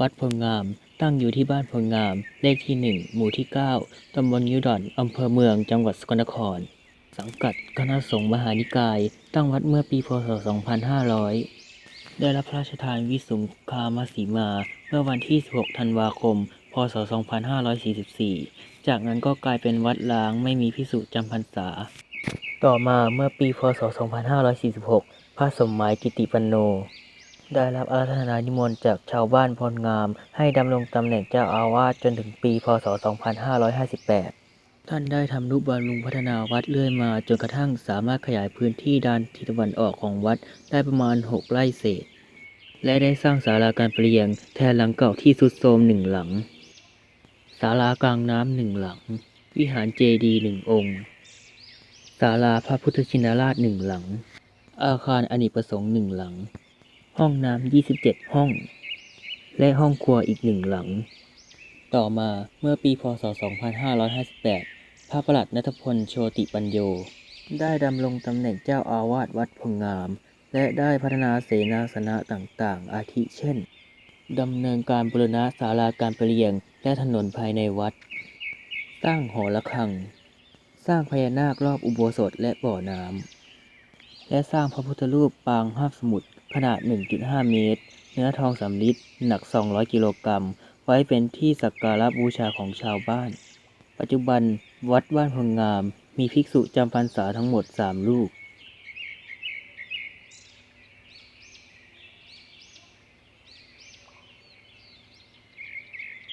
วัดพลงาม ตั้งอยู่ที่บ้านพลงาม เลขที่ 1 หมู่ที่ 9 ตำบลงิ้วดอนอำเภอเมือง จังหวัดสกลนคร สังกัดคณะสงฆ์มหานิกาย ตั้งวัดเมื่อปีพศ 2500 ได้รับพระราชทานวิสุงคามาสีมา เมื่อวันที่ 16 ธันวาคม พศ 2544 จากนั้นก็กลายเป็นวัดล้างไม่มีพิสุจำพรรษา ต่อมาเมื่อปีพศ 2546 พระสมหมายกิติปันโน ได้รับอาราธนานิมนต์จากชาวบ้านพลงาม ให้ดำรงตำแหน่งเจ้าอาวาสจนถึงปี พศ 2558 ท่านได้ทำนุบำรุงพัฒนาวัดเรื่อยมาจนกระทั่งสามารถขยายพื้นที่ด้านทิศตะวันออกของวัดได้ประมาณ 6 ไร่เศษ และได้สร้างศาลาการเปรียนแทนหลังเก่าที่ทรุดโทรมหนึ่งหลังศาลากลางน้ำหนึ่งหลัง วิหารเจดีหนึ่งองค์ศาลาพระพุทธชินราชหนึ่งหลัง อาคารอเนกประสงค์หนึ่งหลัง ห้องน้ำ27ห้อง และห้องครัวอีกหนึ่งหลัง ต่อมาเมื่อปีพศ 2558 พระประหลัดนัทพลโชติปัญโย ได้ดำรงตำแหน่งเจ้าอาวาสวัดพงงาม และได้พัฒนาเสนาสนะต่างๆ อาทิเช่นดำเนินการบูรณะศาลาการประเรียนและถนนภายในวัด สร้างหอระฆัง สร้างพญานาครอบอุโบสถและบ่อน้ำ และสร้างพระพุทธรูปปางห้าสมุทรขนาด 1.5 เมตร เนื้อทองสำริดหนัก 200 กิโลกรัม ไว้เป็นที่สักการะบูชาของชาวบ้าน ปัจจุบันวัดบ้านพงงาม มีภิกษุจำพรรษาทั้งหมด 3 ลูก